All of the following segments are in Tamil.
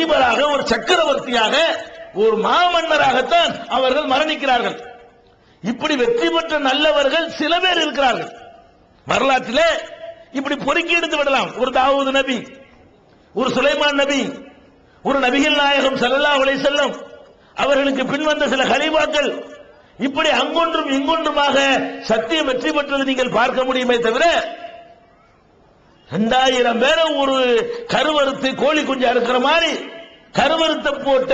அதிபராக ஒரு சக்கரவர்த்தியாக ஒரு மாமன்னராகத்தான் அவர்கள் மரணிக்கிறார்கள். இப்படி வெற்றி பெற்ற நல்லவர்கள் சில பேர் இருக்கிறார்கள். வரலாற்றிலே இப்படி பொறுக்கி எடுத்து விடலாம். ஒரு தாவூது நபி ஒரு சுலைமான் நபி ஒரு நபிகள் நாயகம் ஸல்லல்லாஹு உலை செல்லும் அவர்களுக்கு பின்வந்த சில ஹலீஃபாக்கள் இப்படி அங்கொன்றும் இங்கொன்றுமாக சத்தியம் வெற்றி பெற்றது நீங்கள் பார்க்க முடியுமே தவிர ரெண்டாயிரம் பேரை ஒரு கருவறுத்து கோழி குஞ்சு அறுக்கிற மாதிரி கருவறுத்த போட்ட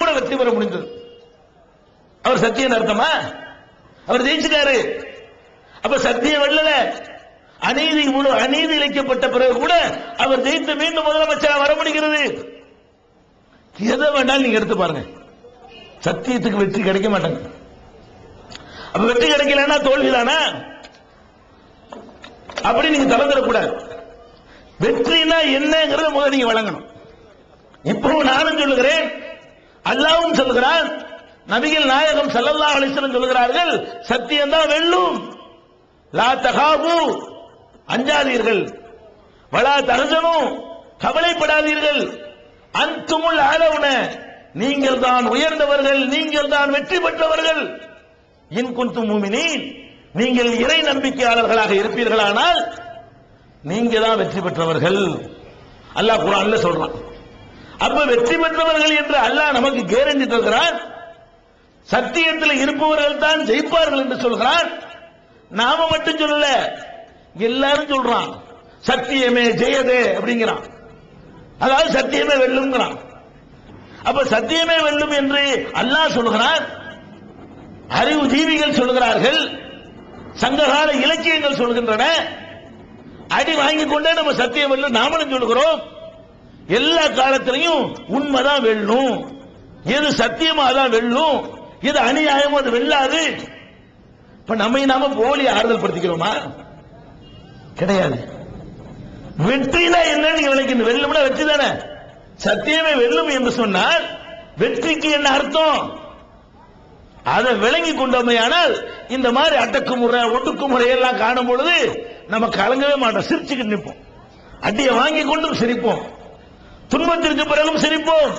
கூட வெற்றி பெற முடிந்தது. அவர் சத்தியம் அர்த்தமா? அவர் ஜெயிச்சுட்டாரு. அப்ப சத்தியம் வெள்ளல அநீதி அநீதி இழைக்கப்பட்ட பிறகு கூட அவர் ஜெயித்து மீண்டும் முதலமைச்சர் வர முடிகிறது. எதை வேண்டாலும் நீங்க எடுத்து பாருங்க. சத்தியத்துக்கு வெற்றி கிடைக்க மாட்டாங்க அப்ப வெற்றி கிடைக்கலன்னா தோல்விதானா? அப்படி நீங்க தளர்ந்துடக்கூடாது வெற்றினா என்னங்கிறத முதல்ல நீங்க வழங்கணும். இப்பவும் நானும் சொல்லுகிறேன் அல்லாவும் சொல்லுகிறான் நபிகள் நாயகம் ஸல்லல்லாஹு அலைஹி சொல்லுகிறார்கள் சத்தியம் தான் வெல்லும். லா தகாபு. அஞ்சாதீர்கள். வலா தகஜனும் கவலைப்படாதீர்கள். அன்துமுல் ஆலவுன நீங்கள் தான் உயர்ந்தவர்கள் நீங்கள் தான் வெற்றி பெற்றவர்கள். இன் குந்து மூமினீன். நீங்கள் இறை நம்பிக்கையாளர்களாக இருப்பீர்களானால் நீங்க தான் வெற்றி பெற்றவர்கள். அல்லாஹ் குரான்ல சொல்றான். அப்ப வெற்றி பெற்றவர்கள் என்று அல்லாஹ் நமக்கு கேரண்டி தருகிறான் சத்தியத்தில் இருப்பவர்கள் தான் ஜெயிப்பார்கள் என்று சொல்கிறான். நாம மட்டும் சொல்லல எல்லாரும் சொல்றான். சத்தியமே ஜெயதே அப்படிங்கிறான். அதாவது சத்தியமே வெல்லுங்கிறான் அப்ப சத்தியமே வெல்லும் என்று அல்லாஹ் சொல்கிறான் அறிவு ஜீவிகள் சொல்கிறார்கள். சங்ககால இலக்கியங்கள் சொல்கின்றன. அடி வாங்கி கொண்டே நம்ம சத்தியம் வெல்ல நாமளும் சொல்கிறோம் எல்லா காலத்திலையும் உண்மைதான் வெல்லும். எது சத்தியமா தான் வெல்லும். எது அநியாயமோ அது வெல்லாது. இப்ப நம்மை நாம போலி ஆறுதல் படுத்திக்கிறோமா? கிடையாது. வெற்றினா என்ன நீங்க விளக்கணும் வெல்லும்னா வெற்றி தானே. சத்தியமே வெல்லும் என்று சொன்னால் வெற்றிக்கு என்ன அர்த்தம்? அதை விளங்கி கொண்டோமையானால் இந்த மாதிரி அடக்குமுறை ஒடுக்குமுறை எல்லாம் காணும் பொழுது நம்ம கலங்கவே மாட்டோம். சிரிச்சுக்கிட்டு நிற்போம். அடியை வாங்கி கொண்டும் சிரிப்போம். துன்பத்திற்கு பிறகும் சிரிப்போம்.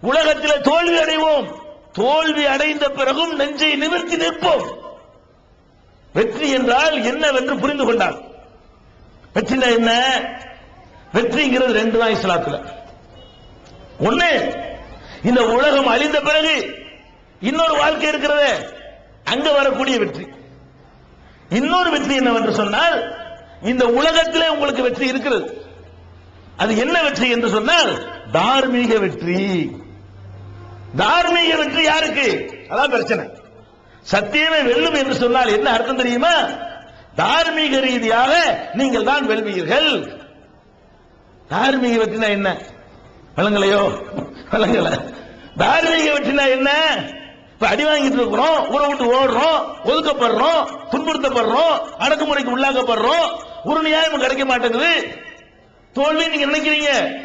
உலகத்தில் தோல்வி அடைவோம். தோல்வி அடைந்த பிறகும் நெஞ்சை நிமிர்த்தி நிற்போம். வெற்றி என்றால் என்னவென்று புரிந்து கொண்டார் வெற்றினா என்ன? வெற்றிங்கிறது ரெண்டு தான் இஸ்லாத்துல. ஒண்ணு இந்த உலகம் அழிந்த பிறகு இன்னொரு வாழ்க்கை இருக்கிறது. அங்க வரக்கூடிய வெற்றி. இன்னொரு வெற்றி என்னவென்று சொன்னால் இந்த உலகத்திலே உங்களுக்கு வெற்றி இருக்கிறது. அது என்ன வெற்றி என்று சொன்னால் தார்மீக வெற்றி. தார்மீக வெற்றி யாருக்கு? அதான் பிரச்சனை. சத்தியமே வெல்லும் என்று சொன்னால் என்ன அர்த்தம் தெரியுமா? தார்மீக ரீதியாக நீங்கள் தான் வெல்வீர்கள். தார்மீக வெற்றினா என்ன? விளங்கலையோ? விளங்கல. தார்மீக வெற்றினா என்ன? இப்ப அடி வாங்கிட்டு இருக்கிறோம் ஊரை விட்டு ஓடுறோம் ஒதுக்கப்படுறோம் துன்புறுத்தப்படுறோம் அடக்குமுறைக்கு உள்ளாக்கப்படுறோம். ஒரு நியாயம் கிடைக்க மாட்டேங்குது. தோல்வி நீங்க நினைக்கிறீங்க?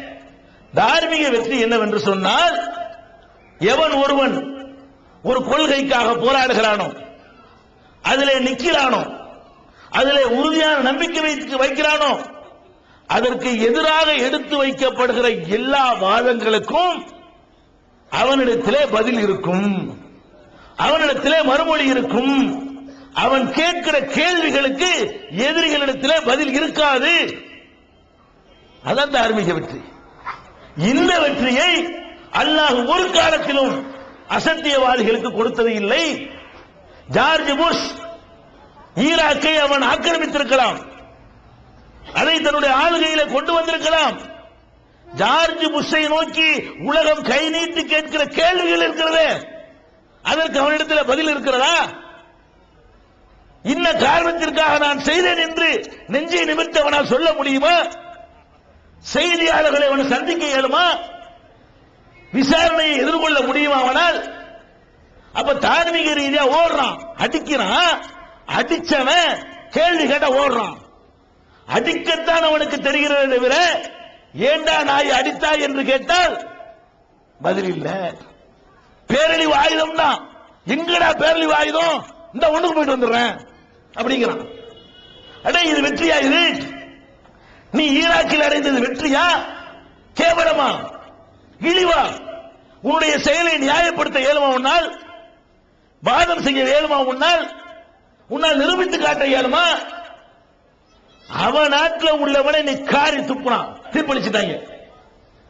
தார்மீக வெற்றி என்னவென்று சொன்னால் எவன் ஒருவன் ஒரு கொள்கைக்காக போராடுகிறானோ அதிலே நிக்கிறானோ அதிலே உறுதியான நம்பிக்கை வைத்து வைக்கிறானோ அதற்கு எதிராக எடுத்து வைக்கப்படுகிற எல்லா வாதங்களுக்கும் அவனிடத்திலே பதில் இருக்கும். அவனிடத்திலே மறுமொழி இருக்கும். அவன் கேட்கிற கேள்விகளுக்கு எதிரிகளிடத்திலே பதில் இருக்காது. அதான் தார்மீக வெற்றி. இந்த வெற்றியை அல்லாஹ் ஒரு காலத்திலும் அசத்தியவாதிகளுக்கு கொடுத்தது இல்லை. ஜார்ஜ் புஷ் ஈராக்கை அவன் ஆக்கிரமித்திருக்கலாம். அதை தன்னுடைய ஆளுகையில கொண்டு வந்திருக்கலாம். ஜார்ஜ் புஷை நோக்கி உலகம் கை நீட்டி கேட்கிற கேள்விகள் இருக்கிறது. அதற்கு அவனிடத்தில் பதில் இருக்கிறதா? இன்ன காரணத்திற்காக நான் செய்தேன் என்று நெஞ்சை நிமிர்த்தி அவனால் சொல்ல முடியுமா? செய்தியாளர்களை அவனை சந்திக்க இயலுமா? விசாரணையை எதிர்கொள்ள முடியுமா அவனால்? அப்ப தார்மீக ரீதியா ஓடுறான் அடிக்கிறான் அடிச்சவன் கேள்வி கேட்ட ஓடுறான். அடிக்கத்தான் அவனுக்கு தெரிகிறது தவிர ஏண்டா நாய் அடித்தாய் என்று கேட்டால் பதில் இல்லை. பேரழிவு ஆயுதம் தான் எங்கடா பேரழிவு ஆயுதம்? இந்த ஒண்ணுக்கு போயிட்டு வந்துடுறேன் அப்படிங்கிறான். அடே இது வெற்றியா இது? நீ ஈராக்கில் அடைந்தது வெற்றியா? கேவலமா? இழிவா? உன்னுடைய செயலை நியாயப்படுத்த இயலுமா உன்னால்? வாதம் செய்ய இயலுமா உன்னால்? உன்னால் நிரூபித்து காட்ட இயலுமா அவன் நாட்டில் உள்ளவனை நீ காரி துப்புனான். தீர்ப்பளிச்சுட்டாங்க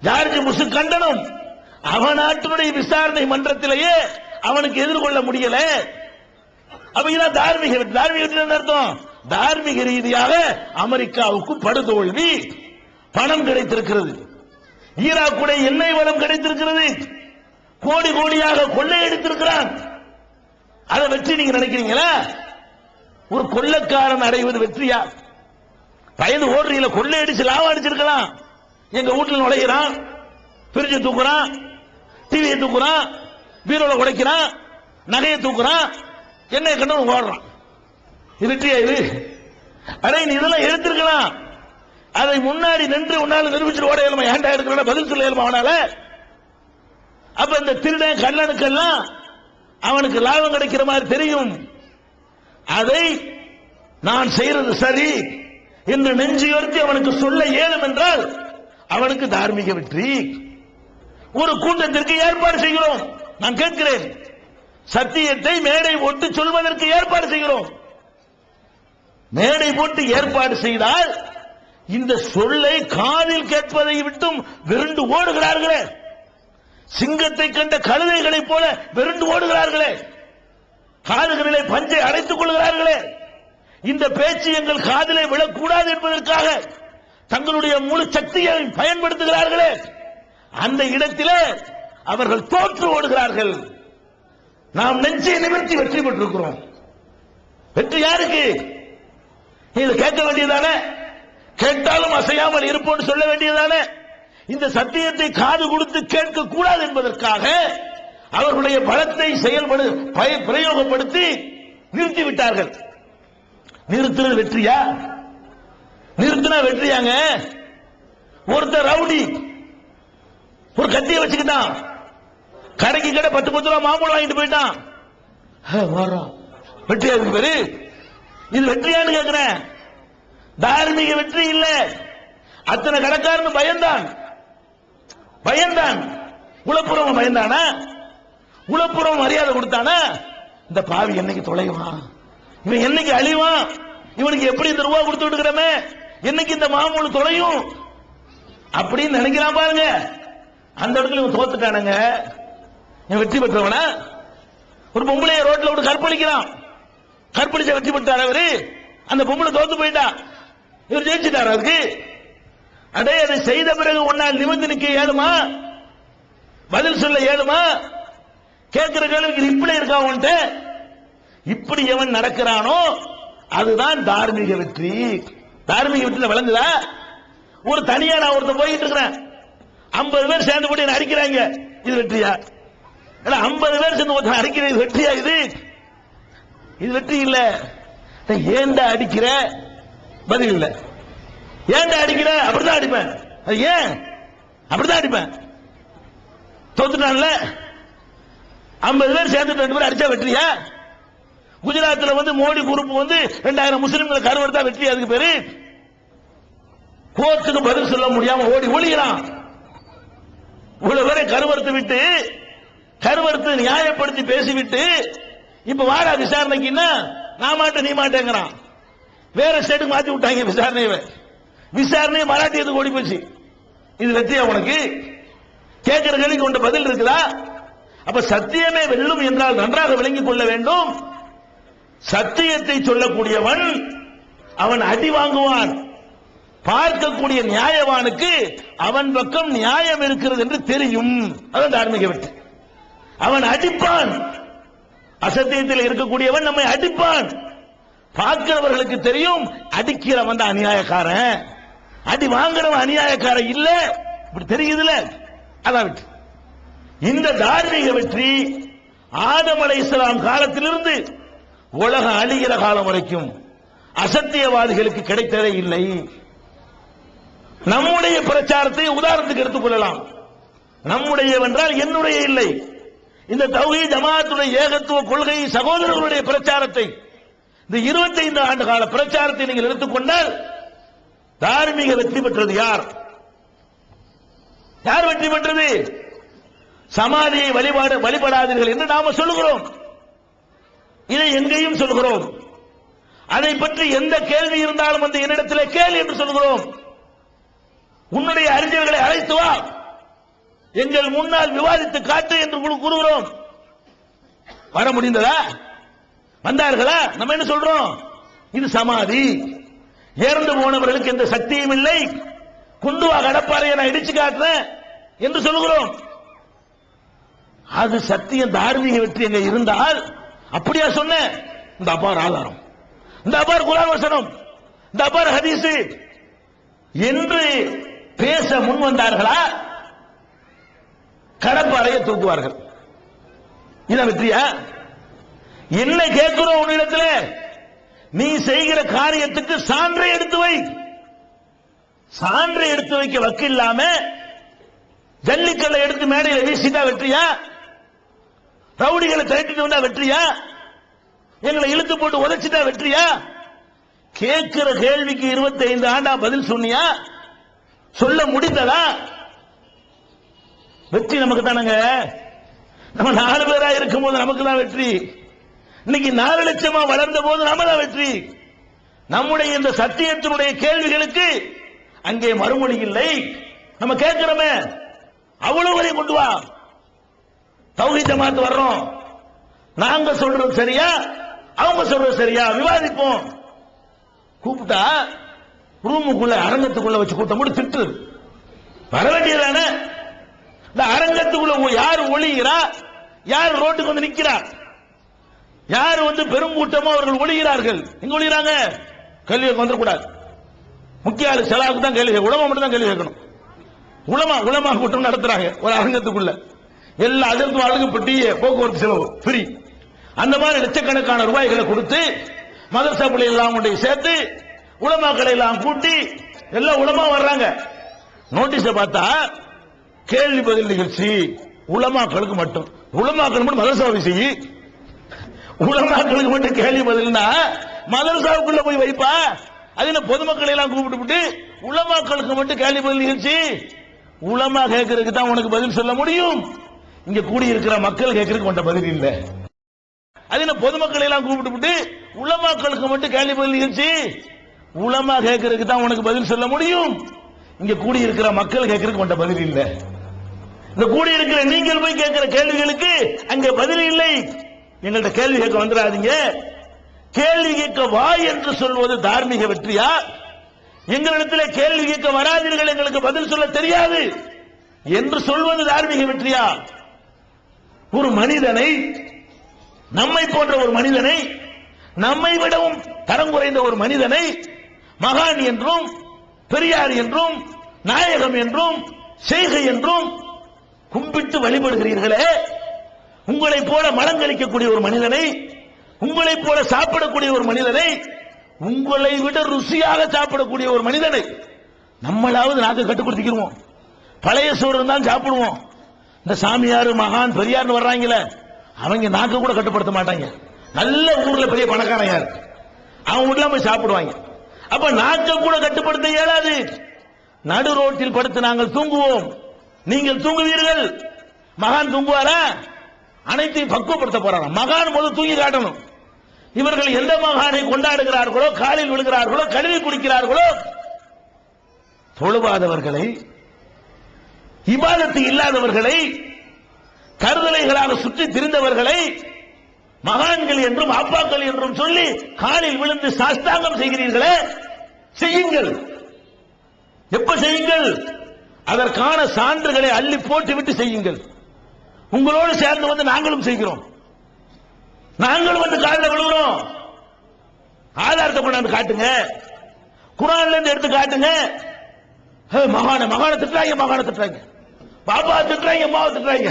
யாருக்கு புஷ் கண்டனம். அவன் நாட்டினுடைய விசாரணை மன்றத்திலேயே அவனுக்கு எதிர்கொள்ள முடியல. அப்படின்னா தார்மீக தார்மீகத்தில் தார்மீக என்ன அர்த்தம்? தார்மீக ரீதியாக அமெரிக்காவுக்கு படுதோல்வி பணம் கிடைத்திருக்கிறது. ஈராக்குடைய எண்ணெய் வளம் கிடைத்திருக்கிறது. கோடி கோடியாக கொள்ளையடித்திருக்கிறான் அதை வெற்றி நீங்க நினைக்கிறீங்களா? ஒரு கொள்ளக்காரன் அடைவது வெற்றியா? பயந்து ஓடுறீங்கள? கொள்ளையடிச்சு லாபம் அடிச்சிருக்கலாம். எங்க வீட்டில் நுழைகிறான் பிரிஞ்சு தூக்குறான் டிவியை தூக்குறான் பீரோல உடைக்கிறான் நகையை தூக்குறான் என்ன கண்டு ஓடுறான். இது இது? அடே நீ இதெல்லாம் எடுத்திருக்கலாம். அதை முன்னாடி நின்று உன்னால நிரூபிச்சு ஓட இயலுமா? ஏண்டா எடுக்கிறா பதில் சொல்ல இயலுமா அவனால? அப்ப இந்த திருடன் கல்லனுக்கெல்லாம் அவனுக்கு லாபம் கிடைக்கிற மாதிரி தெரியும். அதை நான் செய்யறது சரி. என்று நெஞ்சியோர்த்தி அவனுக்கு சொல்ல ஏதும் என்றால் அவனுக்கு தார்மீக வெற்றி. ஒரு கூட்டத்திற்கு ஏற்பாடு செய்கிறோம். நான் கேட்கிறேன். சத்தியத்தை மேடை போட்டு சொல்வதற்கு ஏற்பாடு செய்கிறோம். மேடை போட்டு ஏற்பாடு செய்தால் இந்த சொல்லை காதில் கேட்பதை விட்டும் விருண்டு ஓடுகிறார்களே. சிங்கத்தை கண்ட கழுதைகளைப் போல விருண்டு ஓடுகிறார்களே. காதுகளிலே பஞ்சை அடைத்துக் கொள்கிறார்களே. இந்த பேச்சு எங்கள் காதிலே விழக்கூடாது என்பதற்காக தங்களுடைய முழு சக்தியை பயன்படுத்துகிறார்களே. அந்த இடத்திலே அவர்கள் தோற்று ஓடுகிறார்கள். நாம் நெஞ்சை நிமிர்த்தி வெற்றி பெற்றிருக்கிறோம். வெற்றி யாருக்கு? இது கேட்க வேண்டியதானே கேட்டாலும் அசையாமல் இருப்போம் சொல்ல வேண்டியதானே இந்த சத்தியத்தை காது கொடுத்து கேட்க கூடாது என்பதற்காக அவர்களுடைய பலத்தை செயல்படு பய- பிரயோகப்படுத்தி நிறுத்திவிட்டார்கள் நிறுத்தினது வெற்றியா? நிறுத்தினா வெற்றியாங்க. ஒருத்தர் ரவுடி ஒரு கத்தியை வச்சுக்கிட்டான். கடைக்கு கடை பத்து பத்து ரூபா மாம்பழம் வாங்கிட்டு போயிட்டான். ஹே, வர்றான். வெற்றியா இருக்கு பேரு. இது வெற்றியான்னு கேக்குறேன். தார்மீக வெற்றி இல்ல. அத்தனை கடைக்காரன் பயந்தான். பயந்தான். உளப்புறம் பயந்தானா? உளப்புறம் மரியாதை கொடுத்தானா? இந்த பாவி என்னைக்கு தொலைவான்? இவன் என்னைக்கு அழிவான்? இவனுக்கு எப்படி இந்த ரூபா கொடுத்து விட்டுக்கிறமே? என்னைக்கு இந்த மாமூல் தொலையும்? அப்படின்னு நினைக்கிறான் பாருங்க. அந்த இடத்துல இவன் தோத்துட்டானுங்க. இவன் வெற்றி பெற்றவனா? ஒரு பொம்பளைய ரோட்ல விட்டு கற்பழிக்கிறான். கற்பழிச்ச வெற்றி பெற்றார் அவரு அந்த பொம்பளை தோத்து போயிட்டான் இவர் ஜெயிச்சிட்டார் அவருக்கு? அடே அதை செய்த பிறகு உன்னால் நிமிர்ந்து நிற்க ஏழுமா பதில் சொல்ல ஏழுமா கேட்கிற கேள்விக்கு ரிப்ளை இருக்கா உன்ட்ட இப்படி எவன் நடக்கிறானோ அதுதான் தார்மீக வெற்றி. தார்மீக வெற்றியில விளங்குதா? ஒரு தனியா நான் ஒருத்தன் போயிட்டு இருக்கிறேன். ஐம்பது பேர் சேர்ந்து கூட என்ன அடிக்கிறாங்க. இது வெற்றியா? ஐம்பது பேர் சேர்ந்து ஒருத்தன் அடிக்கிறது இது வெற்றியா இது? இது வெற்றி இல்ல. ஏண்டா ஏன்டா அடிக்கிற? பதில் இல்ல. ஏன்டா அடிக்கிற? அப்படிதான் அடிப்பேன். அது ஏன்? அப்படிதான் அடிப்பேன். தோத்துட்டான்ல? ஐம்பது பேர் சேர்ந்து ரெண்டு பேர் அடிச்சா வெற்றியா? குஜராத்தில் வந்து மோடி குரூப் வந்து ரெண்டாயிரம் முஸ்லிம்களை கருவெடுத்தா வெற்றி அதுக்கு பேரு? கோர்ட்டுக்கு பதில் சொல்ல முடியாம ஓடி ஒழிகிறான் இவ்வளவு பேரை கருவறுத்து விட்டு கருவறுத்து நியாயப்படுத்தி பேசிவிட்டு இப்ப வாடா விசாரணைக்குன்னா நான் மாட்டேன் நீ மாட்டேங்கிறான். வேற ஸ்டேட்டுக்கு மாத்தி விட்டாங்க விசாரணையை விசாரணையை மராட்டியத்துக்கு ஓடி போச்சு. இது வெற்றியா உனக்கு? கேட்கிற கேள்விக்கு உண்ட பதில் இருக்குதா? அப்ப சத்தியமே வெல்லும் என்றால் நன்றாக விளங்கிக் கொள்ள வேண்டும். சத்தியத்தை சொல்லக்கூடியவன் அவன் அடி வாங்குவான். பார்க்கக்கூடிய நியாயவானுக்கு அவன் பக்கம் நியாயம் இருக்கிறது என்று தெரியும். அதான் தார்மீக வெற்றி அவன் அடிப்பான். அசத்தியத்தில் இருக்கக்கூடியவன் நம்மை அடிப்பான். பார்க்கிறவர்களுக்கு தெரியும் அடிக்கிறவன் தான் அநியாயக்காரன். அடி வாங்குறவன் அநியாயக்காரன் இல்ல. இப்படி தெரியுதுல? அதான் வெற்றி. இந்த தார்மீக வெற்றி ஆதம் அலை இஸ்லாம் காலத்திலிருந்து உலகம் அழிகிற காலம் வரைக்கும் அசத்தியவாதிகளுக்கு கிடைத்ததே இல்லை. நம்முடைய பிரச்சாரத்தை உதாரணத்துக்கு எடுத்துக்கொள்ளலாம் நம்முடைய என்றால் என்னுடைய இல்லை. இந்த தௌஹி ஜமாத்துடைய ஏகத்துவ கொள்கை சகோதரர்களுடைய பிரச்சாரத்தை இந்த 25 ஆண்டு கால பிரச்சாரத்தை நீங்கள் எடுத்துக்கொண்டால் தார்மீக வெற்றி பெற்றது யார்? யார் வெற்றி பெற்றது? சமாதியை வழிபாடு வழிபடாதீர்கள் என்று நாம சொல்லுகிறோம். இதை எங்கேயும் சொல்கிறோம் அதை பற்றி எந்த கேள்வி இருந்தாலும் அந்த என்னிடத்தில் கேள் என்று சொல்கிறோம் உன்னுடைய அறிஞர்களை அழைத்து வா. எங்கள் முன்னால் விவாதித்து காட்டு என்று கூறுகிறோம். வர முடிந்ததா? வந்தார்களா? நம்ம என்ன சொல்றோம்? இது சமாதி. இறந்து போனவர்களுக்கு எந்த சக்தியும் இல்லை. கொண்டு வா கடப்பாறையை நான் இடிச்சு காட்டுறேன் என்று சொல்லுகிறோம். அது சத்தியம் தார்மீக வெற்றி எங்க இருந்தால் அப்படியா சொன்னேன். இந்த அபார் ஆதாரம். இந்த அபார் குரான் வசனம். இந்த அபார் ஹதீஸ். என்று பேச முன் வந்தார்களா? கடப்பாறையை தூக்குவார்கள். இதான் வெற்றியா? என்ன கேட்கிறோம் உன்னிடத்தில். நீ செய்கிற காரியத்துக்கு சான்றை எடுத்து வை. சான்றை எடுத்து வைக்க வக்கு இல்லாம ஜல்லிக்கல்லை எடுத்து மேடையில வீசிட்டா வெற்றியா? ரவுடிகளை திரட்டிட்டு வந்தா வெற்றியா? எங்களை இழுத்து போட்டு உதைச்சிட்டா வெற்றியா? கேட்கிற கேள்விக்கு 25 ஆண்டா பதில் சொன்னியா? சொல்ல முடிந்ததா? வெற்றி நமக்கு தானங்க நம்ம நாலு பேரா இருக்கும் போது நமக்கு தான் வெற்றி. இன்னைக்கு நாலு லட்சமா வளர்ந்த போது நம்ம தான் வெற்றி. நம்முடைய இந்த சத்தியத்தினுடைய கேள்விகளுக்கு அங்கே மறுமொழி இல்லை. நம்ம கேட்கிறோமே. அவ்வளவு வரையும் கொண்டு வா. தௌஹீத் ஜமாத் வர்றோம். நாங்க சொல்றது சரியா? அவங்க சொல்றது சரியா? விவாதிப்போம். கூப்பிட்டா ரூமுக்குள்ள அரங்கத்துக்குள்ள வச்சு கூட்டம் கூட திட்டு. வர வேண்டியதானே இந்த அரங்கத்துக்குள்ள யார் ஒளிகிறா யார் ரோட்டுக்கு வந்து நிற்கிறார் யார் வந்து பெருங்கூட்டமா அவர்கள் ஒளிகிறார்கள் எங்க ஒளிகிறாங்க கேள்வி வந்துடக்கூடாது. முக்கிய ஆளு செலாவுக்கு தான் கேள்வி உலமா மட்டும் தான் கேள்வி கேட்கணும். உலமா உலமா கூட்டம் நடத்துறாங்க ஒரு அரங்கத்துக்குள்ள. எல்லா அதற்கு அழகு பெட்டி போக்குவரத்து செலவு ஃப்ரீ அந்த மாதிரி லட்சக்கணக்கான ரூபாய்களை கொடுத்து மதரசா பிள்ளை எல்லாம் கொண்டு சேர்த்து உலமாக்களை எல்லாம் கூட்டி எல்லாம் உலமா வர்றாங்க. நோட்டீஸ பார்த்தா கேள்வி பதில் நிகழ்ச்சி உலமாக்களுக்கு மட்டும். உலமாக்கள் மட்டும் மதரசாவை செய்யி. உலமாக்களுக்கு மட்டும் கேள்வி பதில்னா மதரசாவுக்குள்ள போய் வைப்பா. அது என்ன பொதுமக்களை எல்லாம் கூப்பிட்டு உலமாக்களுக்கு மட்டும் கேள்வி பதில் நிகழ்ச்சி. உலமா கேட்கறதுக்கு தான் உனக்கு பதில் சொல்ல முடியும். இங்க கூடியிருக்கிற மக்கள் கேட்கறதுக்கு உன்ட்ட பதில் இல்ல. அது என்ன பொதுமக்களை எல்லாம் கூப்பிட்டு உலமாக்களுக்கு மட்டும் கேள்வி பதில் நிகழ்ச்சி. உலமா கேட்கறதுக்கு தான் உனக்கு பதில் சொல்ல முடியும். இங்க கூடியிருக்கிற மக்கள் கேட்கறதுக்கு உன்ட்ட பதில் இல்லை. இந்த கூடி இருக்கிற நீங்கள் போய் கேட்கிற கேள்விகளுக்கு அங்க பதில் இல்லை. எங்கள்கிட்ட கேள்வி கேட்க வந்துடாதீங்க. கேள்வி கேட்க வா என்று சொல்வது தார்மீக வெற்றியா? எங்களிடத்தில் கேள்வி கேட்க வராதீர்கள் எங்களுக்கு பதில் சொல்ல தெரியாது. என்று சொல்வது தார்மீக வெற்றியா? ஒரு மனிதனை நம்மை போன்ற ஒரு மனிதனை நம்மை விடவும் தரம் குறைந்த ஒரு மனிதனை மகான் என்றும் பெரியார் என்றும் நாயகம் என்றும் செய்கை என்றும் கும்பிட்டு வழிபடுகிறீர்களே. உங்களைப் போல மலங்களிக்கக்கூடிய ஒரு மனிதனை உங்களைப் போல சாப்பிடக்கூடிய ஒரு மனிதனை உங்களை விட ருசியாக சாப்பிடக்கூடிய ஒரு மனிதனை நம்மளாவது நாக்கு கட்டுப்படுத்திக்கிறோம் பழைய சோறு தான் சாப்பிடுவோம். இந்த சாமியார் மகான் பெரியார்னு வர்றாங்களே அவங்க நாக்கு கூட கட்டுப்படுத்த மாட்டாங்க. நல்ல ஊர்ல பெரிய பணக்காரன் யார்? அவங்க வீட்டுல போய் சாப்பிடுவாங்க. அப்ப நாக்க கூட கட்டுப்படுத்த இயலாது. நடு ரோட்டில் படுத்து நாங்கள் தூங்குவோம். நீங்கள் தூங்குவீர்கள். மகான் தூங்குவாரா? அனைத்தையும் பக்குவப்படுத்த போறாங்க மகான் போது தூங்கி காட்டணும். இவர்கள் எந்த மகானை கொண்டாடுகிறார்களோ காலில் விழுகிறார்களோ கழுவி குடிக்கிறார்களோ தொழுவாதவர்களை இபாதத்து இல்லாதவர்களை கருதலைகளாக சுற்றி திரிந்தவர்களை மகான்கள் என்றும் அப்பாக்கள் என்றும் சொல்லி காலில் விழுந்து சாஸ்தாங்கம் செய்கிறீர்களே செய்யுங்கள். எப்ப செய்யுங்கள்? அதற்கான சான்றுகளை அள்ளி போட்டு விட்டு செய்யுங்கள். உங்களோடு சேர்ந்து வந்து நாங்களும் செய்கிறோம். நாங்களும் வந்து காலில் விழுகிறோம். ஆதாரத்தை கொண்டாந்து காட்டுங்க. குரான்ல இருந்து எடுத்து காட்டுங்க. மகான மகான திட்டுறாங்க மகான திட்டுறாங்க. பாப்பா திட்டுறாங்க அம்மாவை திட்டுறாங்க.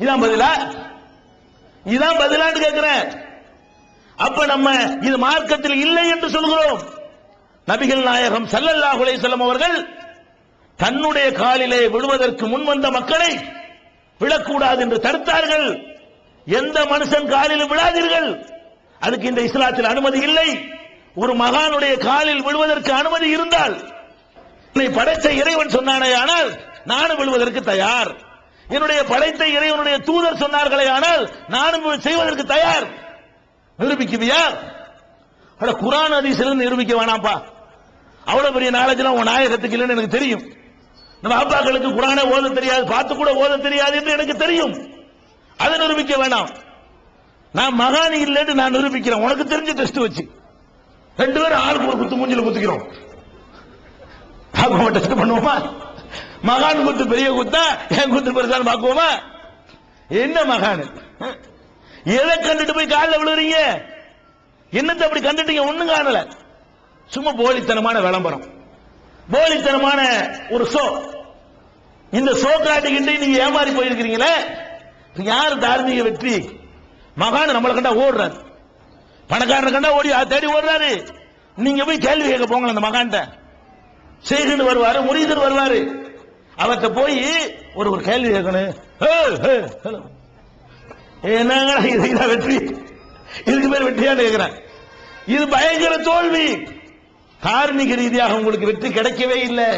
இதான் பதிலா? இதான் பதிலான்னு கேட்கிறேன் அப்ப நம்ம இது மார்க்கத்தில் இல்லை என்று சொல்கிறோம். நபிகள் நாயகம் ஸல்லல்லாஹு அலைஹி அவர்கள் தன்னுடைய காலிலே விழுவதற்கு முன் வந்த மக்களை விழக்கூடாது என்று தடுத்தார்கள். எந்த மனுஷன் காலில் விழாதீர்கள். அதுக்கு இந்த இஸ்லாத்தில் அனுமதி இல்லை. ஒரு மகானுடைய காலில் விழுவதற்கு அனுமதி இருந்தால். படைத்த இறைவன் சொன்னானே ஆனால் நானும் விழுவதற்கு தயார். என்னுடைய படைத்த இறைவனுடைய தூதர் சொன்னார்களே ஆனால் நானும் செய்வதற்கு தயார். நிரூபிக்குவியா? அட குரான் அதிசல நிரூபிக்க வேணாம்ப்பா. அவ்வளவு பெரிய நாலேஜ்லாம் உன் நாயகத்துக்கு இல்லைன்னு எனக்கு தெரியும். நம்ம அப்பாக்களுக்கு குரானே ஓத தெரியாது பார்த்து கூட ஓத தெரியாது என்று எனக்கு தெரியும். அதை நிரூபிக்க வேணாம். நான் மகானி இல்லைன்னு நான் நிரூபிக்கிறேன். உனக்கு தெரிஞ்ச டெஸ்ட் வச்சு. ரெண்டு பேரும் ஆளுக்கு ஒரு குத்து மூஞ்சில குத்துக்கிறோம். டெஸ்ட் பண்ணுவோமா? மகான் குத்து பெரிய குத்தா என் குத்து பெருசான்னு பார்க்குவோமா? என்ன மகான்? எதை கண்டுட்டு போய் காலில் விழுறீங்க? என்னத்தை அப்படி கண்டுட்டீங்க? ஒண்ணும் காணல. சும்மா போலித்தனமான விளம்பரம். போலித்தனமான ஒரு ஷோ இந்த ஷோ காட்டிக்கிட்டு நீங்க ஏமாறி போயிருக்கிறீங்களே? யார் யாரு தார்மீக வெற்றி? மகான் நம்மளை கண்டா ஓடுறாரு. பணக்காரனை கண்டா ஓடி அதை தேடி ஓடுறாரு. நீங்க போய் கேள்வி கேட்க போங்க அந்த மகான்கிட்ட. செய்கன்னு வருவாரு முரீதர் வருவாரு. அவர்கிட்ட போய் ஒரு ஒரு கேள்வி கேட்கணும். என்னங்க இது? வெற்றி? இதுக்கு பேர் வெற்றியான்னு கேட்கிறேன். இது பயங்கர தோல்வி. தார்மீக ரீதியாக உங்களுக்கு வெற்றி கிடைக்கவே இல்லை.